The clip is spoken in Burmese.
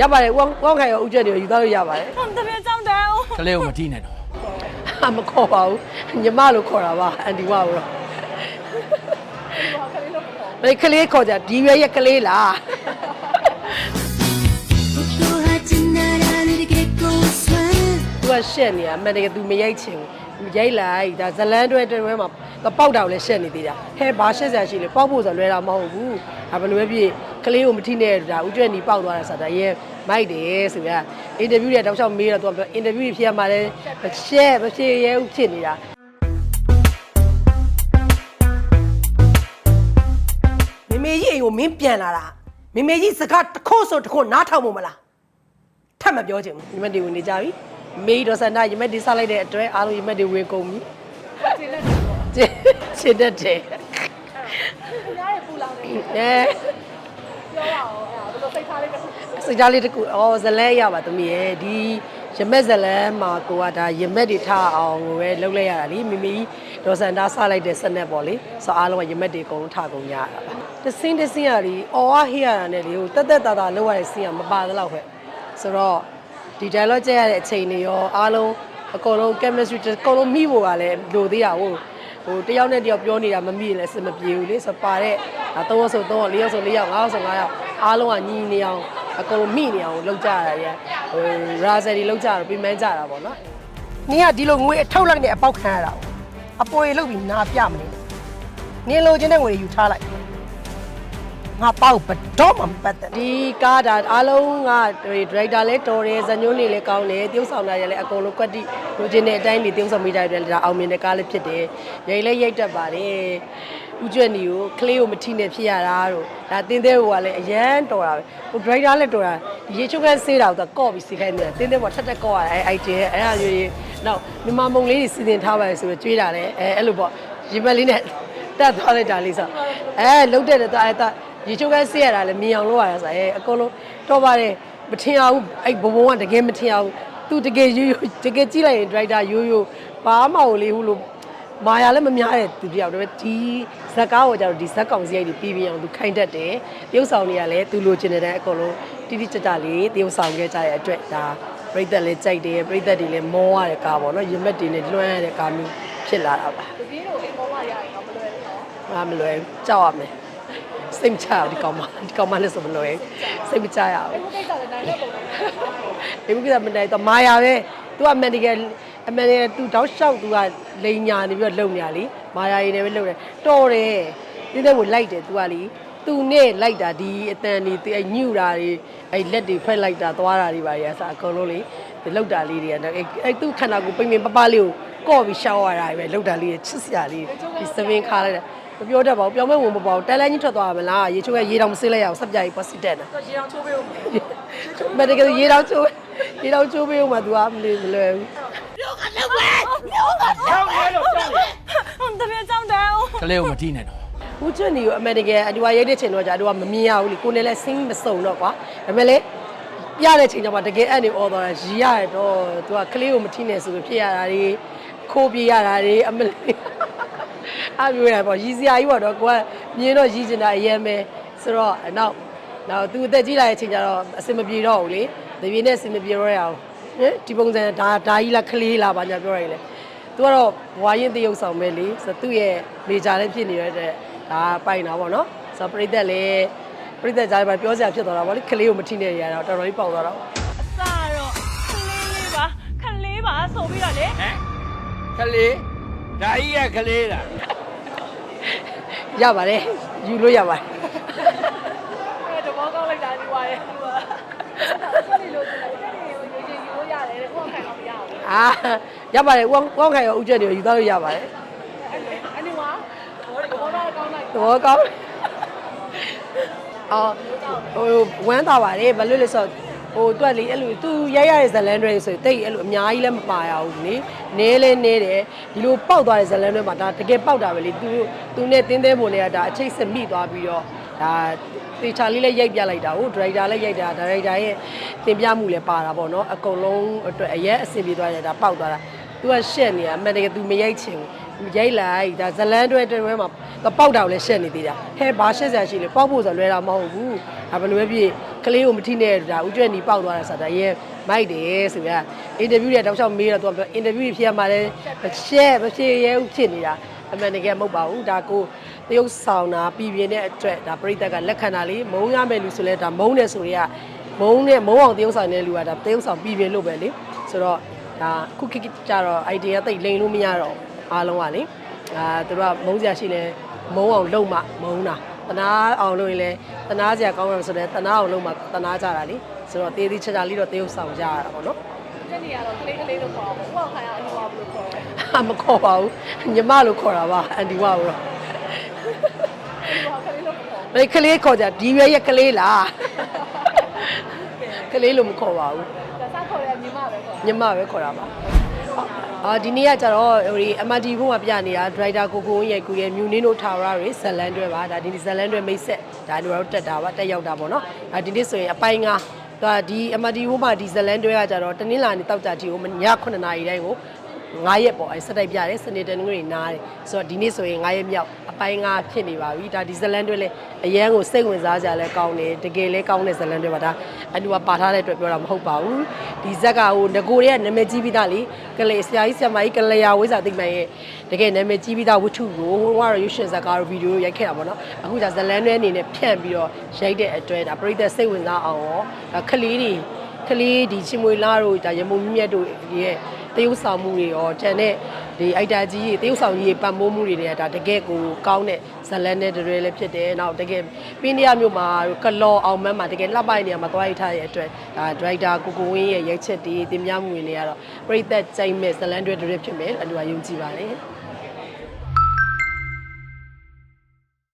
ရပါတယ်ဦးအောင်ဦးအောင်ခိုင်ရောဦးကျွတ်တွေရောယူသွားလို့ရပါတယ်ဟောတပည့်ကြောင့်တန်းအောင်ကလေးကိုမတိနဲ့တော့ဟာမခေါ်ပါဘူးညီမလို့ခေါ်တာပါအန်တီမကိုတော့မလေးကလေးခေါ်ကြဒီရွယ်ရဲ့ကလေးလား 또 하진 나라는 게 고스완 သူကရှက်နေတာအမှန်တကယ်သူမရိုက်ချင်ဘူး ရိုက်လိုက်ဒါဇလန်းတွဲတွဲမှာသူပေါက်တာကိုလည်းရှက်နေသေးတာဟဲဘာရှက်စရာရှိလဲပေါက်ဖို့ဆိုလွယ်တာမဟုတ်ဘူးဒါဘယ်လိုပဲဖြစ်ကလေးကိုမထိနဲ့ဒါဦးကျွတ်နီပေါက်သွားတာဆိုတာရဲမိုက်တယ်ဆိုပြအင်တာဗျူးတွေတောက်လျှောက်မေးတော့သူကအင်တာဗျူးတွေဖြစ်ရမှာလဲမရှက်မဖြစ်ရဲဘူးဖြစ်နေတာမေမေကြီးအိမ်ကိုမင်းပြန်လာတာမေမေကြီးစကားတစ်ခုဆိုတစ်ခုနားထောင်မို့မလားထပ်မပြောချင်ဘူးညီမတွေဝင်နေကြပြီ မေကြီးတော့ဆန္ဒညီမတွေစားလိုက်တဲ့အတွက်အားလုံးညီမတွေဝင်ကုန်ပြီကျင်းကျင်းတတ်တယ်အဲစိတ်ထားလေးတစ်ခုအော်ဇလဲရပါသမီးရဲ့ဒီရမက်ဇလန်းမှာကိုကဒါရမက်တွေထားအောင်ကိုပဲလုပ်လိုက်ရတာလीမိမိဒေါ်စန္ဒာစားလိုက်တဲ့စနက်ပေါ့လေဆိုအားလုံးကရမက်တွေအကုန်လုံးထားကုန်ရတာပါတစင်းတစင်းရလीအော်ဟေးရတာနဲ့လေဟိုတက်တက်တာတာလောက်ရတဲ့စင်းကမပါသလောက်ပဲဆိုတော့ ဒီ dialogue ကြည့်ရတဲ့အချိန်တွေရောအားလုံးအကုန်လုံး chemistry အကုန်လုံးမိဖို့ကလည်းလိုသေးတာဟုတ်ဟိုတယောက်နဲ့တယောက်ပြောနေတာမမိရင်လည်းအဆင်မပြေဘူးလေဆိုပါတဲ့ဒါ၃ယောက်ဆို၃ယောက်၄ယောက်ဆို၄ယောက်၅ယောက်ဆို၅ယောက်အားလုံးကညီနေအောင်အကုန်လုံးမိနေအောင်လုပ်ကြရတာတွေကဟိုရာဇယ်တွေလုပ်ကြတော့ပြင်ပန်းကြတာပေါ့နော်နင်ကဒီလိုငွေအထောက်လိုက်နဲ့အပေါက်ခံရတာပေါ့အပေါ်ရေလုပ်ပြီးနာပြမနေနင်လိုချင်တဲ့ငွေတွေယူထားလိုက် ငါပေါ့ဘတော့မှမပတ်သက်ဒီကားဒါအားလုံးကဒရိုက်တာလည်းတော်တယ်ဇညွန်းနေလည်းကောင်းတယ်တရုပ်ဆောင်တာလည်းအကုန်လုံးကွက်တိလိုချင်တဲ့အတိုင်းတွေတရုပ်ဆောင်မိတာတွေလည်းဒါအောင်မြင်တဲ့ကားလည်းဖြစ်တယ်ရိုက်လည်းရိုက်တတ်ပါတယ်ဦးကျွတ်နီကိုကလေးကိုမထိနဲ့ဖြစ်ရတာတို့ဒါတင်းသေးဟိုကလည်းအရန်တော်တာပဲဟိုဒရိုက်တာလည်းတော်တာရေချုပ်ခန်းဆေးတာကိုသူကော့ပြီးစီခိုင်းနေတာတင်းသေးပေါ်ထက်ထက်ကော့ရတာအဲအိုက်တီရဲ့အဲ့ဒါမျိုးကြီးနောက်မြမမုံလေးတွေစီစဉ်ထားပါလေဆိုပြီးကြွေးတာလည်းအဲအဲ့လိုပေါ့ရေပက်လေးနဲ့တက်သွားလိုက်တာလေးဆိုအဲလုံးတဲ့တဲ့အဲတာ ရေချုပ်ခန်းဆေးရတာလည်းမြင်အောင်လုပ်ရတာဆိုအဲအကုန်လုံးတော့ပါတယ်မထင်အောင်အဲ့ဘဘုံကတကယ်မထင်အောင်သူတကယ်ရိုးရိုးတကယ်ကြည့်လိုက်ရင်ဒရိုက်တာရိုးရိုးဘာမှမလေးဘူးလို့မာယာလည်းမများတဲ့သူတယောက်တည်းပဲဒီဇက်ကားကိုကြတော့ဒီဇက်ကောင်စရိုက်တွေပြီးပြီးအောင်သူခိုင်းတတ်တယ်တရုပ်ဆောင်တွေကလည်းသူလိုချင်တဲ့အကုန်လုံးတိတိကျကျလေးတရုပ်ဆောင်ခဲ့ကြတဲ့အတွက်ဒါပြိသက်လည်းကြိုက်တယ်ပြိသက်တွေလည်းမောရတဲ့ကားပေါ့နော်ရမက်တွေနဲ့လွှမ်းရတဲ့ကားမျိုးဖြစ်လာတာပါတပင်းတို့အိမ်မောရရရင်တော့မလွယ်ဘူးနော်မလွယ်ဘူးကြောက်ရမယ် စိတ်မချရဘူးဒီကောင်မဒီကောင်မလည်းဆိုမလွယ်စိတ်မချရဘူးဒီကိစ္စမနိုင်တော့မာယာပဲသူက medical အမှန်တကယ်သူတောက်လျှောက်သူကလိန်ညာနေပြီးတော့လုံနေရလीမာယာရည်နဲ့ပဲလုံတယ်တော်တယ်ဒီတဲ့ကိုလိုက်တယ်သူကလीသူနဲ့လိုက်တာဒီအတန်ဒီအဲညှူတာတွေအဲလက်တွေဖက်လိုက်တာသွားတာတွေပါရာစအကုန်လုံးလေဒီလောက်တာလေးတွေကတော့အဲအဲသူ့ခန္ဓာကိုယ်ပိမ့်ပိမ့်ပပလေးကိုကော့ပြီးရှောက်ရတာပဲလောက်တာလေးချစ်စရာလေးဒီစပင်းခါလိုက်တာ မပြောတတ်ပါဘူးပြောင်းမဲ့ဝင်မပေါ့တန်လန်းကြီးထွက်သွားရမလားရေချိုးကရေတောင်မဆေးလိုက်ရအောင်ဆက်ပြရေးပတ်စစ်တက်တယ်ရေတောင်ချိုးပေးဦးမယ်တကယ်ရေတောင်ချိုးရေတောင်ချိုးပေးဦးမှာ तू ကမလွယ်မလွယ်ဘူးလူကလည်းဝဲလူကလည်းဝဲလို့ပြောတယ်ဟွန်းတပြေကြောင်းတယ်ကလေးကိုမတိနဲ့တော့ဦးချွန်ဒီကိုအမေတကယ်အတူရိုက်တဲ့ချိန်တော့ကြာတော့မမြင်ရဘူးလေကိုနဲ့လည်းစင်းမစုံတော့ကွာဒါပေမဲ့လည်းပြတဲ့ချိန်ကျမှတကယ်အဲ့နေအော်တော်ရီရတော့ तू ကကလေးကိုမထိနဲ့ဆိုပြီးဖြစ်ရတာ၄ခိုးပြရတာ၄အမလေး အပြိုးရပေါ့ရီစရာကြီးပေါ့တော့ကိုကမြင်တော့ရီကျင်တာအရင်ပဲဆိုတော့နောက်နောက်သူအသက်ကြီးလာတဲ့ချိန်ကျတော့အစင်မပြေတော့ဘူးလေတပြေနဲ့အစင်မပြေတော့ရအောင်ဟင်ဒီပုံစံဒါဒါကြီးလားကလေးလားဘာညာပြောရည်လေသူကတော့ဘွာရင်တရုပ်ဆောင်ပဲလေဆိုတော့သူ့ရဲ့မေဂျာလည်းဖြစ်နေတဲ့အတွက်ဒါပိုင်တာပေါ့နော်ဆိုတော့ပြိသက်လည်းပြိသက်ကြားမှာပြောစရာဖြစ်သွားတာပေါ့လေကလေးကိုမထိနဲ့ရတာတော့တော်တော်လေးပေါက်သွားတော့အစတော့ခလေးလေးပါခလေးပါဆိုပြီးတော့လေဟမ်ကလေးဒါကြီးကကလေးလား ရပါတယ်ယူလို့ရပါတယ်အဲတဘောကောင်းလိုက်တာဒီဝါရဲ့ဒီဝါဆက်နေလို့ဆိုတော့တက်နေကိုရေရေယူလို့ရတယ်တဲ့ဥက္ကဋ္ဌတော့မရဘူးအာရပါတယ်ဦးအောင်ဦးအောင်ခိုင်ရောဦးကျက်တွေယူသားလို့ရပါတယ်အနုဝါဘောဘောတော့ကောင်းလိုက်သဘောကောင်းအော်ဟိုဝမ်းသာပါတယ်ဘာလို့လဲဆိုတော့ ဟိုတွက်လေအဲ့လိုသူရိုက်ရတဲ့ဇလန်တွေဆိုတိတ်အဲ့လိုအများကြီးလည်းမပါရဘူးလေနဲလဲနဲတယ်ဒီလိုပေါက်သွားတဲ့ဇလန်တွေမှာဒါတကယ်ပေါက်တာပဲလေသူသူနဲ့တင်းသေးပုံတွေကဒါအချိတ်ဆက်မိသွားပြီးတော့ဒါတေချာလေးလည်းရိုက်ပြလိုက်တာဟုတ်ဒရိုက်တာလည်းရိုက်တာဒါရိုက်တာရဲ့တင်ပြမှုလည်းပါတာပေါ့နော်အကုန်လုံးအတွက်အရက်အဆင်ပြေသွားတယ်ဒါပေါက်သွားတာ तू ကရှက်နေတာအမှန်တကယ် तू မရိုက်ချင်ဘူး ရိုက်လိုက်ဒါဇလန်းတွဲတွဲမှာတော့ပေါက်တာကိုလည်းရှက်နေသေးတာဟဲဘာရှက်စရာရှိလဲပေါက်ဖို့ဆိုလွယ်တာမဟုတ်ဘူးဒါဘယ်လိုပဲဖြစ်ကလေးကိုမထိနဲ့ဒါဥကျွဲ့နီပေါက်သွားတာဆိုတာရဲမိုက်တယ်ဆိုပြအင်တာဗျူးတွေတောက်လျှောက်မေးတော့သူကအင်တာဗျူးတွေဖြစ်ရမှာလဲမရှက်မဖြစ်ရဲဘူးဖြစ်နေတာအမှန်တကယ်မဟုတ်ပါဘူးဒါကိုတရုပ်ဆောင်တာပြည်ပြင်းတဲ့အတွက်ဒါပြိတ္တကလက်ခံတာလေမုံရမယ်လူဆိုလဲဒါမုံတယ်ဆိုရဲကမုံနဲ့မုံအောင်တရုပ်ဆောင်တဲ့လူကဒါတရုပ်ဆောင်ပြည်ပြင်းလို့ပဲလေဆိုတော့ဒါခုခေတ်ကြတော့ idea တိတ်လိန်လို့မရတော့ အားလုံးကလေအာသူတို့ကမုံစရာရှိလဲမုံအောင်လုံမှမုံတာတနာအောင်လို့ရင်လဲတနာစရာကောင်းတယ်ဆိုတော့တနာအောင်လုံမှတနာကြတာလေဆိုတော့တေးသေးချာချာလေးတော့တရုပ်ဆောင်ကြရတာပေါ့နော်တက်နေရတော့ကလေးကလေးလို့ခေါ်အောင်ဥပခိုင်ကအဒီဝါဘယ်လိုခေါ်လဲအမခေါ်ပါဘူးညီမလို့ခေါ်တာပါအန်ဒီဝါဘူးတော့ဒီဝါကလေးလို့ခေါ်ဘယ်ကလေးခေါ်ကြဒီရွယ်ရဲ့ကလေးလားကလေးလို့မခေါ်ပါဘူးဒါစခေါ်ရညီမပဲခေါ်ညီမပဲခေါ်တာပါ အာဒီနေ့ကကျတော့ဟိုဒီ MRT ဘုံမှာပြနေတာ driver ကိုကိုဝင်းရဲ့ကိုရဲ့မြူနင်းတို့ထာဝရတွေဇလန်တွဲပါဒါဒီဇလန်တွဲမိတ်ဆက်ဒါတို့တော့တက်တာပါတက်ရောက်တာပေါ့နော်ဒါဒီနေ့ဆိုရင်အပိုင်းငါဒါဒီ MRT ဘုံမှာဒီဇလန်တွဲကကျတော့တနင်္လာနေ့တောက်ကြတီကိုည9နာရီတိုင်းကို9ရက်ပေါ့အဲစက်တိုက်ပြတယ်စနေတနင်္ဂနွေနားတယ်ဆိုတော့ဒီနေ့ဆိုရင်9ရက်မြောက်အ ပိုင်း9ဖြစ်နေပါပြီဒါဒီဇလန်တွဲလဲအရန်ကိုစိတ်ဝင်စားကြလဲကောင်းတယ်တကယ်လဲကောင်းတဲ့ဇလန်တွဲပါဒါအတူကပါထားတဲ့အတွက်ပြောတာမဟုတ်ပါဘူးဒီဇက်ကဟိုငကိုတွေကနာမည်ကြီးပြီးသားလေကလေးဆရာကြီးဆရာမကြီးကလျာဝိဇာသိမ့်မိုင်ရဲ့တကယ်နာမည်ကြီးပြီးသားဝတ္ထုကိုဟိုကတော့ရွှေရှင်ဇက်ကတော့ဗီဒီယိုရိုက်ခဲ့တာပေါ့နော်အခုဒါဇလန်တွဲအနေနဲ့ဖြန့်ပြီးတော့ရိုက်တဲ့အတွက်ဒါပရိသတ်စိတ်ဝင်စားအောင်ရောဒါခလေးတွေ ကလေးဒီချီမွေလာတို့ဒါရမုံမြတ်တို့ရဲ့တရုပ်ဆောင်မှုတွေရောကျန်တဲ့ဒီအိုက်တာကြီးတွေတရုပ်ဆောင်ကြီးတွေပတ်မိုးမှုတွေတွေကဒါတကယ်ကိုကောင်းတဲ့ဇလန်နဲ့တရဲလည်းဖြစ်တယ်။နောက်တကယ်ပင်းတရမြို့မှာကလော်အောင်မန်းမှာတကယ်လှပတဲ့နေရာမှာသွားရိုက်ထားတဲ့အတွက်ဒါဒရိုက်တာကိုကိုဝင်းရဲ့ရိုက်ချက်တွေတင်ပြမှုတွေတွေကတော့ပရိသတ်ကြိုက်မဲ့ဇလန်တွေတရဲဖြစ်မယ်အတူအယုံကြည်ပါတယ်။